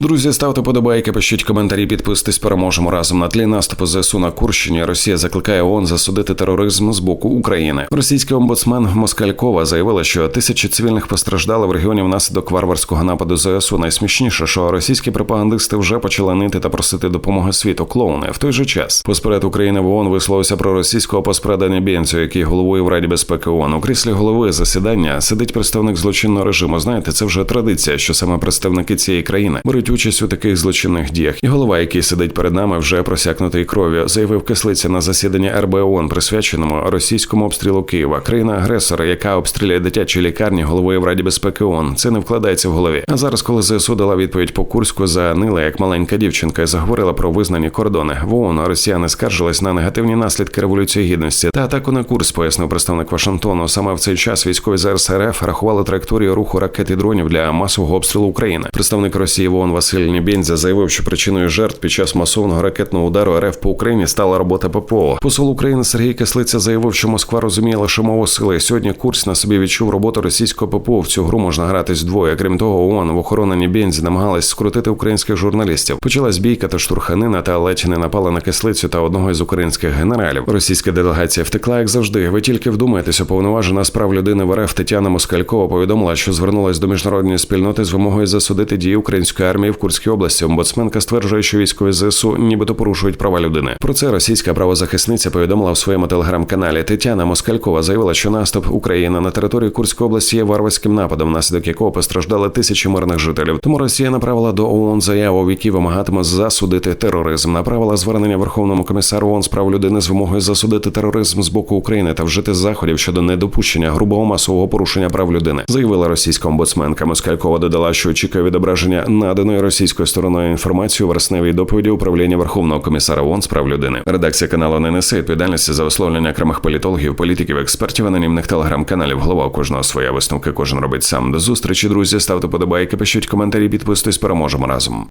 Друзі, ставте подобайки, пишіть коментарі, підписуйтесь, переможемо разом на тлі наступу ЗСУ на Курщині. Росія закликає ООН засудити тероризм з боку України. Російський омбудсмен Москалькова заявила, що тисячі цивільних постраждали в регіоні внаслідок варварського нападу ЗСУ. Найсмішніше, що російські пропагандисти вже почали нити та просити допомоги світу. Клоуни в той же час. Посперед України в ООН висловився про російського поспредання Бєнцю, який головує в Раді безпеки ООН. У кріслі голови засідання сидить представник злочинного режиму. Знаєте, це вже традиція, що саме представники цієї країни беруть участь у таких злочинних діях. І голова, який сидить перед нами, вже просякнутий кров'ю, заявив кислиця на засіданні РБ ООН, присвяченому російському обстрілу Києва. Країна агресора, яка обстріляє дитячі лікарні, головою в Раді безпеки ООН. Це не вкладається в голові. А зараз, коли ЗСУ дала відповідь по Курську, занила як маленька дівчинка і заговорила про визнані кордони. В ООН росіяни скаржились на негативні наслідки революції гідності та атаку на курс, пояснив представник Вашингтону. Саме в цей час військові ЗРС РФ рахували траєкторію руху ракет і дронів для масового обстрілу України. Представник Росії в ООН Василь Нібєнзя заявив, що причиною жертв під час масового ракетного удару РФ по Україні стала робота ППО. Посол України Сергій Кислиця заявив, що Москва розуміє лише мову сили. Сьогодні курс на собі відчув роботу російського ППО. В цю гру можна гратись вдвоє. Крім того, ООН в охорони Нібєнзі намагалась скрутити українських журналістів. Почалась бійка та штурханина, та ледь не напала на кислицю та одного із українських генералів. Російська делегація втекла, як завжди. Ви тільки вдумайтеся, повноважена з прав людини в РФ Тетяна Москалькова повідомила, що звернулась до міжнародної спільноти з вимогою засудити дії української армії в Курській області. Омбудсменка стверджує, що військові ЗСУ нібито порушують права людини. Про це російська правозахисниця повідомила в своєму телеграм-каналі. Тетяна Москалькова заявила, що наступ України на території Курської області є варварським нападом, внаслідок якого постраждали тисячі мирних жителів. Тому Росія направила до ООН заяву, в якій вимагатиме засудити тероризм. Направила звернення Верховному комісару ООН з прав людини з вимогою засудити тероризм з боку України та вжити заходів щодо недопущення грубого масового порушення прав людини. Заявила російська омбудсменка. Москалькова додала, що очікує відображення наданої російською стороною інформації у вересневій доповіді управління Верховного комісара ООН з прав людини. Редакція каналу не несе відповідальності за висловлення окремих політологів, політиків, експертів, анонімних телеграм-каналів. Голова у кожного своя висновки. Кожен робить сам. До зустрічі, друзі. Ставте подобайки, пишіть коментарі, підписуйтесь. Переможемо разом.